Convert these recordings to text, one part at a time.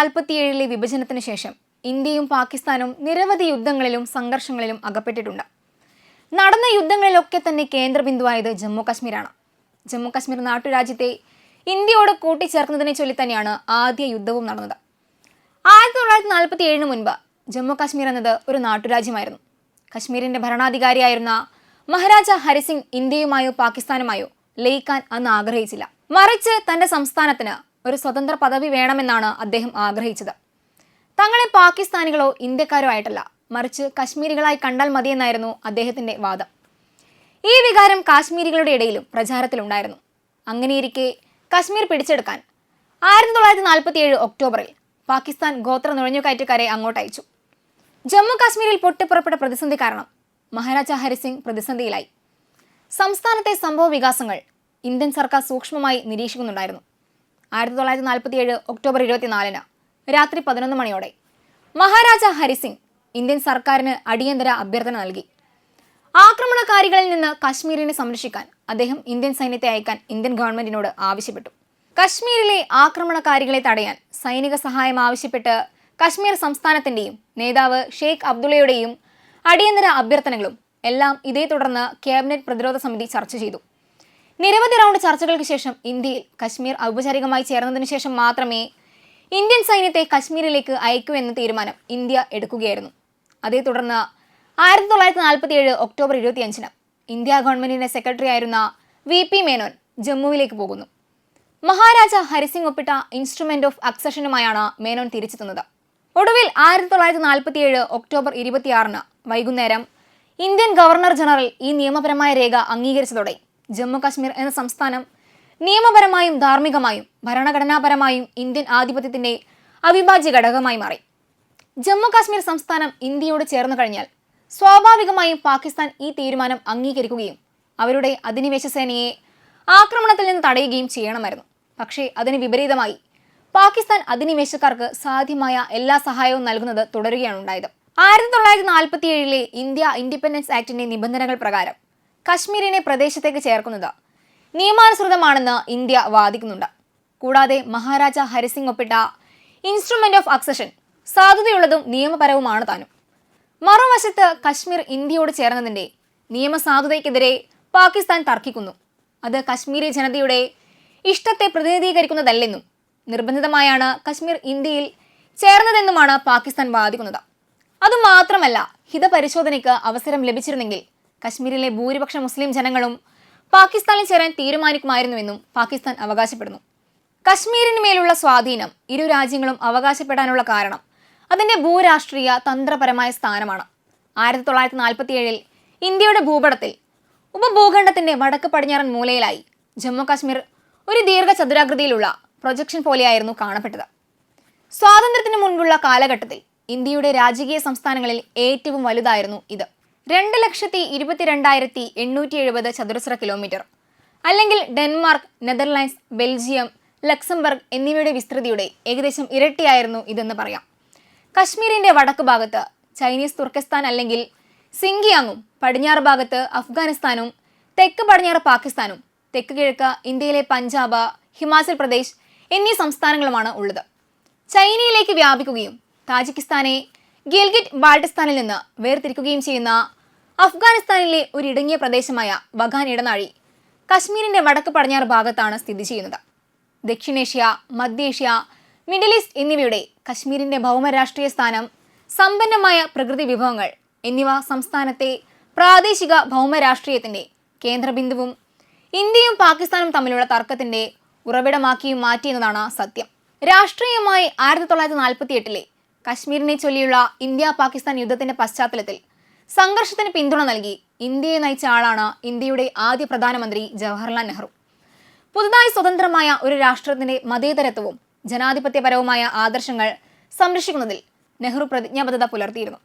നാൽപ്പത്തിയേഴിലെ വിഭജനത്തിന് ശേഷം ഇന്ത്യയും പാകിസ്ഥാനും നിരവധി യുദ്ധങ്ങളിലും സംഘർഷങ്ങളിലും അകപ്പെട്ടിട്ടുണ്ട്. നടന്ന യുദ്ധങ്ങളിലൊക്കെ തന്നെ കേന്ദ്രബിന്ദുവായത് ജമ്മു കാശ്മീരാണ് ജമ്മു കാശ്മീർ നാട്ടുരാജ്യത്തെ ഇന്ത്യയോട് കൂട്ടിച്ചേർക്കുന്നതിനെ ചൊല്ലി തന്നെയാണ് ആദ്യ യുദ്ധവും നടന്നത്. ആയിരത്തി തൊള്ളായിരത്തി നാൽപ്പത്തി ഏഴിന് മുൻപ് ജമ്മു കാശ്മീർ എന്നത് ഒരു നാട്ടുരാജ്യമായിരുന്നു. കശ്മീരിന്റെ ഭരണാധികാരിയായിരുന്ന മഹാരാജ ഹരിസിംഗ് ഇന്ത്യയുമായോ പാകിസ്ഥാനുമായോ ലയിക്കാൻ അന്ന് ആഗ്രഹിച്ചില്ല. മറിച്ച് തന്റെ സംസ്ഥാനത്തിന് ഒരു സ്വതന്ത്ര പദവി വേണമെന്നാണ് അദ്ദേഹം ആഗ്രഹിച്ചത്. തങ്ങളെ പാകിസ്ഥാനികളോ ഇന്ത്യക്കാരോ ആയിട്ടല്ല മറിച്ച് കശ്മീരികളായി കണ്ടാൽ മതിയെന്നായിരുന്നു അദ്ദേഹത്തിന്റെ വാദം. ഈ വികാരം കാശ്മീരികളുടെ ഇടയിലും പ്രചാരത്തിലുണ്ടായിരുന്നു. അങ്ങനെയിരിക്കെ കശ്മീർ പിടിച്ചെടുക്കാൻ ആയിരത്തി തൊള്ളായിരത്തി നാൽപ്പത്തിയേഴ് ഒക്ടോബറിൽ പാകിസ്ഥാൻ ഗോത്ര നുഴഞ്ഞുകയറ്റക്കാരെ അങ്ങോട്ട് അയച്ചു ജമ്മു കാശ്മീരിൽ പൊട്ടിപ്പുറപ്പെട്ട പ്രതിസന്ധി കാരണം മഹാരാജ ഹരിസിംഗ് പ്രതിസന്ധിയിലായി. സംസ്ഥാനത്തെ സംഭവ വികാസങ്ങൾ ഇന്ത്യൻ സർക്കാർ സൂക്ഷ്മമായി നിരീക്ഷിക്കുന്നുണ്ടായിരുന്നു. ആയിരത്തി തൊള്ളായിരത്തി നാൽപ്പത്തി ഏഴ് ഒക്ടോബർ ഇരുപത്തിനാലിന് രാത്രി പതിനൊന്ന് മണിയോടെ മഹാരാജ ഹരിസിംഗ് ഇന്ത്യൻ സർക്കാരിന് അടിയന്തര അഭ്യർത്ഥന നൽകി. ആക്രമണകാരികളിൽ നിന്ന് കശ്മീരിനെ സംരക്ഷിക്കാൻ അദ്ദേഹം ഇന്ത്യൻ സൈന്യത്തെ അയക്കാൻ ഇന്ത്യൻ ഗവൺമെന്റിനോട് ആവശ്യപ്പെട്ടു. കശ്മീരിലെ ആക്രമണകാരികളെ തടയാൻ സൈനിക സഹായം ആവശ്യപ്പെട്ട് കശ്മീർ സംസ്ഥാനത്തിന്റെയും നേതാവ് ഷെയ്ഖ് അബ്ദുള്ളയുടെയും അടിയന്തര അഭ്യർത്ഥനകളും എല്ലാം ഇതേ തുടർന്ന് ക്യാബിനറ്റ് പ്രതിരോധ സമിതി ചർച്ച ചെയ്തു. നിരവധി റൗണ്ട് ചർച്ചകൾക്ക് ശേഷം ഇന്ത്യയിൽ കശ്മീർ ഔപചാരികമായി ചേർന്നതിന് ശേഷം മാത്രമേ ഇന്ത്യൻ സൈന്യത്തെ കശ്മീരിലേക്ക് അയക്കൂ എന്ന തീരുമാനം ഇന്ത്യ എടുക്കുകയായിരുന്നു. അതേ തുടർന്ന് ആയിരത്തി തൊള്ളായിരത്തി നാൽപ്പത്തി ഏഴ് ഒക്ടോബർ ഇരുപത്തിയഞ്ചിന് ഇന്ത്യ ഗവൺമെന്റിന്റെ സെക്രട്ടറി ആയിരുന്ന വി പി മേനോൻ ജമ്മുവിലേക്ക് പോകുന്നു. മഹാരാജ ഹരിസിംഗ് ഒപ്പിട്ട ഇൻസ്ട്രുമെന്റ് ഓഫ് അക്സഷനുമായാണ് മേനോൻ തിരിച്ചെത്തുന്നത് ഒടുവിൽ ആയിരത്തി തൊള്ളായിരത്തി നാൽപ്പത്തി ഏഴ് ഒക്ടോബർ ഇരുപത്തിയാറിന് വൈകുന്നേരം ഇന്ത്യൻ ഗവർണർ ജനറൽ ഈ നിയമപരമായ രേഖ അംഗീകരിച്ചതോടെ ജമ്മു കാശ്മീർ എന്ന സംസ്ഥാനം നിയമപരമായും ധാർമ്മികമായും ഭരണഘടനാപരമായും ഇന്ത്യൻ ആധിപത്യത്തിന്റെ അവിഭാജ്യ ഘടകമായി മാറി. ജമ്മുകാശ്മീർ സംസ്ഥാനം ഇന്ത്യയോട് ചേർന്നു കഴിഞ്ഞാൽ സ്വാഭാവികമായും പാകിസ്ഥാൻ ഈ തീരുമാനം അംഗീകരിക്കുകയും അവരുടെ അധിനിവേശ സേനയെ ആക്രമണത്തിൽ നിന്ന് തടയുകയും ചെയ്യണമായിരുന്നു. പക്ഷേ അതിന് വിപരീതമായി പാകിസ്ഥാൻ അധിനിവേശക്കാർക്ക് സാധ്യമായ എല്ലാ സഹായവും നൽകുന്നത് തുടരുകയാണ് ഉണ്ടായത്. ആയിരത്തി തൊള്ളായിരത്തി നാൽപ്പത്തിയേഴിലെ ഇന്ത്യ ഇൻഡിപെൻഡൻസ് ആക്ടിന്റെ നിബന്ധനകൾ പ്രകാരം കശ്മീരിനെ പ്രദേശത്തേക്ക് ചേർക്കുന്നത് നിയമാനുസൃതമാണെന്ന് ഇന്ത്യ വാദിക്കുന്നുണ്ട്. കൂടാതെ മഹാരാജ ഹരിസിംഗ് ഒപ്പിട്ട ഇൻസ്ട്രുമെന്റ് ഓഫ് അക്സഷൻ സാധുതയുള്ളതും നിയമപരവുമാണ് താനും. മറുവശത്ത് കശ്മീർ ഇന്ത്യയോട് ചേർന്നതിന്റെ നിയമസാധുതയ്ക്കെതിരെ പാകിസ്ഥാൻ തർക്കിക്കുന്നു. അത് കശ്മീരി ജനതയുടെ ഇഷ്ടത്തെ പ്രതിനിധീകരിക്കുന്നതല്ലെന്നും നിർബന്ധിതമായാണ് കശ്മീർ ഇന്ത്യയിൽ ചേർന്നതെന്നുമാണ് പാകിസ്ഥാൻ വാദിക്കുന്നത്. അതുമാത്രമല്ല ഹിതപരിശോധനയ്ക്ക് അവസരം ലഭിച്ചിരുന്നെങ്കിൽ കശ്മീരിലെ ഭൂരിപക്ഷ മുസ്ലിം ജനങ്ങളും പാകിസ്ഥാനിൽ ചേരാൻ തീരുമാനിക്കുമായിരുന്നുവെന്നും പാകിസ്ഥാൻ അവകാശപ്പെടുന്നു. കശ്മീരിന് മേലുള്ള സ്വാധീനം ഇരു രാജ്യങ്ങളും അവകാശപ്പെടാനുള്ള കാരണം അതിന്റെ ഭൂരാഷ്ട്രീയ തന്ത്രപരമായ സ്ഥാനമാണ്. ആയിരത്തി തൊള്ളായിരത്തി നാൽപ്പത്തിയേഴിൽ ഇന്ത്യയുടെ ഭൂപടത്തിൽ ഉപഭൂഖണ്ഡത്തിന്റെ വടക്ക് പടിഞ്ഞാറൻ മൂലയിലായി ജമ്മു കാശ്മീർ ഒരു ദീർഘചതുരാകൃതിയിലുള്ള പ്രൊജക്ഷൻ പോലെയായിരുന്നു കാണപ്പെട്ടത്. സ്വാതന്ത്ര്യത്തിന് മുൻപുള്ള കാലഘട്ടത്തിൽ ഇന്ത്യയുടെ രാജകീയ സംസ്ഥാനങ്ങളിൽ ഏറ്റവും വലുതായിരുന്നു ഇത്. രണ്ട് ലക്ഷത്തി ഇരുപത്തിരണ്ടായിരത്തി എണ്ണൂറ്റി എഴുപത് ചതുരശ്ര കിലോമീറ്റർ. അല്ലെങ്കിൽ ഡെൻമാർക്ക് നെതർലാൻഡ്സ് ബെൽജിയം ലക്സംബർഗ് എന്നിവയുടെ വിസ്തൃതിയുടെ ഏകദേശം ഇരട്ടിയായിരുന്നു ഇതെന്ന് പറയാം. കശ്മീരിന്റെ വടക്ക് ഭാഗത്ത് ചൈനീസ് തുർക്കിസ്ഥാൻ അല്ലെങ്കിൽ സിങ്കിയാങ്ങും പടിഞ്ഞാറ് ഭാഗത്ത് അഫ്ഗാനിസ്ഥാനും തെക്ക് പടിഞ്ഞാറ് പാകിസ്ഥാനും തെക്ക് കിഴക്ക് ഇന്ത്യയിലെ പഞ്ചാബ് ഹിമാചൽ പ്രദേശ് എന്നീ സംസ്ഥാനങ്ങളുമാണ് ഉള്ളത്. ചൈനയിലേക്ക് വ്യാപിക്കുകയും താജിക്കിസ്ഥാനെ ഗിൽഗിറ്റ് ബാൾട്ടിസ്ഥാനിൽ നിന്ന് വേർതിരിക്കുകയും ചെയ്യുന്ന അഫ്ഗാനിസ്ഥാനിലെ ഒരു ഇടുങ്ങിയ പ്രദേശമായ വഗാൻ ഇടനാഴി കശ്മീരിന്റെ വടക്ക് പടിഞ്ഞാറ് ഭാഗത്താണ് സ്ഥിതി ചെയ്യുന്നത്. ദക്ഷിണേഷ്യ മധ്യേഷ്യ മിഡിൽ ഈസ്റ്റ് എന്നിവയുടെ കശ്മീരിന്റെ ഭൗമരാഷ്ട്രീയ സ്ഥാനം സമ്പന്നമായ പ്രകൃതി വിഭവങ്ങൾ എന്നിവ സംസ്ഥാനത്തെ പ്രാദേശിക ഭൗമരാഷ്ട്രീയത്തിന്റെ കേന്ദ്രബിന്ദുവും ഇന്ത്യയും പാകിസ്ഥാനും തമ്മിലുള്ള തർക്കത്തിന്റെ ഉറവിടമാക്കിയും മാറ്റിയെന്നതാണ് സത്യം. രാഷ്ട്രീയമായി ആയിരത്തി തൊള്ളായിരത്തി നാൽപ്പത്തി എട്ടിലെ കശ്മീരിനെ ചൊല്ലിയുള്ള ഇന്ത്യ പാകിസ്ഥാൻ യുദ്ധത്തിന്റെ പശ്ചാത്തലത്തിൽ സംഘർഷത്തിന് പിന്തുണ നൽകി ഇന്ത്യയെ നയിച്ച ആളാണ് ഇന്ത്യയുടെ ആദ്യ പ്രധാനമന്ത്രി ജവഹർലാൽ നെഹ്റു. പുതുതായി സ്വതന്ത്രമായ ഒരു രാഷ്ട്രത്തിന്റെ മതേതരത്വവും ജനാധിപത്യപരവുമായ ആദർശങ്ങൾ സംരക്ഷിക്കുന്നതിൽ നെഹ്റു പ്രതിജ്ഞാബദ്ധത പുലർത്തിയിരുന്നു.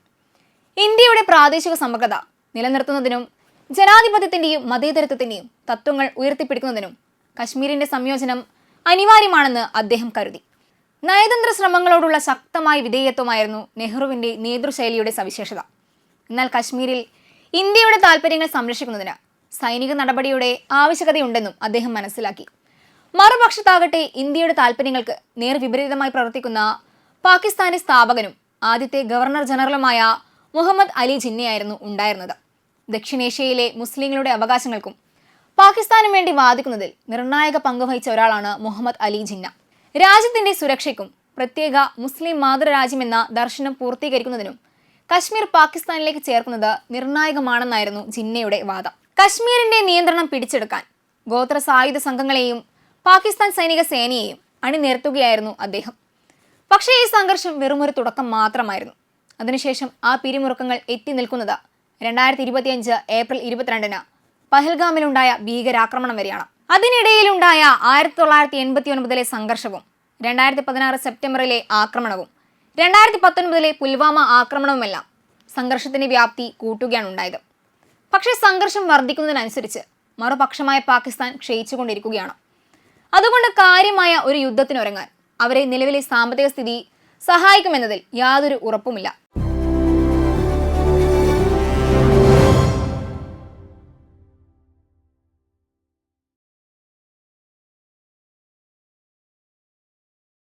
ഇന്ത്യയുടെ പ്രാദേശിക സമഗ്രത നിലനിർത്തുന്നതിനും ജനാധിപത്യത്തിന്റെയും മതേതരത്വത്തിന്റെയും തത്വങ്ങൾ ഉയർത്തിപ്പിടിക്കുന്നതിനും കശ്മീരിന്റെ സംയോജനം അനിവാര്യമാണെന്ന് അദ്ദേഹം കരുതി. നയതന്ത്ര ശ്രമങ്ങളോടുള്ള ശക്തമായ വിധേയത്വമായിരുന്നു നെഹ്റുവിന്റെ നേതൃശൈലിയുടെ സവിശേഷത. എന്നാൽ കശ്മീരിൽ ഇന്ത്യയുടെ താൽപ്പര്യങ്ങൾ സംരക്ഷിക്കുന്നതിന് സൈനിക നടപടിയുടെ ആവശ്യകതയുണ്ടെന്നും അദ്ദേഹം മനസ്സിലാക്കി. മറുപക്ഷത്താകട്ടെ ഇന്ത്യയുടെ താൽപ്പര്യങ്ങൾക്ക് നേർവിപരീതമായി പ്രവർത്തിക്കുന്ന പാകിസ്ഥാനി സ്ഥാപകനും ആദ്യത്തെ ഗവർണർ ജനറലുമായ മുഹമ്മദ് അലി ജിന്നയായിരുന്നു ഉണ്ടായിരുന്നത്. ദക്ഷിണേഷ്യയിലെ മുസ്ലിങ്ങളുടെ അവകാശങ്ങൾക്കും പാകിസ്ഥാനും വേണ്ടി വാദിക്കുന്നതിൽ നിർണായക പങ്ക് വഹിച്ച ഒരാളാണ് മുഹമ്മദ് അലി ജിന്ന. രാജ്യത്തിന്റെ സുരക്ഷയ്ക്കും പ്രത്യേക മുസ്ലിം മാതൃരാജ്യമെന്ന ദർശനം പൂർത്തീകരിക്കുന്നതിനും കശ്മീർ പാകിസ്ഥാനിലേക്ക് ചേർക്കുന്നത് നിർണായകമാണെന്നായിരുന്നു ജിന്നയുടെ വാദം. കശ്മീരിന്റെ നിയന്ത്രണം പിടിച്ചെടുക്കാൻ ഗോത്ര സായുധ സംഘങ്ങളെയും പാകിസ്ഥാൻ സൈനിക സേനയെയും അണിനിരത്തുകയായിരുന്നു അദ്ദേഹം. പക്ഷേ ഈ സംഘർഷം വെറുമൊരു തുടക്കം മാത്രമായിരുന്നു. അതിനുശേഷം ആ പിരിമുറുക്കങ്ങൾ എത്തി നിൽക്കുന്നത് രണ്ടായിരത്തി ഇരുപത്തിയഞ്ച് ഏപ്രിൽ ഇരുപത്തിരണ്ടിന് പഹൽഗാമിലുണ്ടായ ഭീകരാക്രമണം വരെയാണ്. അതിനിടയിലുണ്ടായ ആയിരത്തി തൊള്ളായിരത്തി എൺപത്തി ഒൻപതിലെ സംഘർഷവും രണ്ടായിരത്തി പതിനാറ് സെപ്റ്റംബറിലെ ആക്രമണവും രണ്ടായിരത്തി പത്തൊൻപതിലെ പുൽവാമ ആക്രമണവുമെല്ലാം സംഘർഷത്തിന്റെ വ്യാപ്തി കൂട്ടുകയാണ് ഉണ്ടായത്. പക്ഷേ സംഘർഷം വർദ്ധിക്കുന്നതിനനുസരിച്ച് മറുപക്ഷമായ പാകിസ്ഥാൻ ക്ഷയിച്ചുകൊണ്ടിരിക്കുകയാണ്. അതുകൊണ്ട് കാര്യമായ ഒരു യുദ്ധത്തിനൊരുങ്ങാൻ അവരെ നിലവിലെ സാമ്പത്തിക സ്ഥിതി സഹായിക്കുമെന്നതിൽ യാതൊരു ഉറപ്പുമില്ല.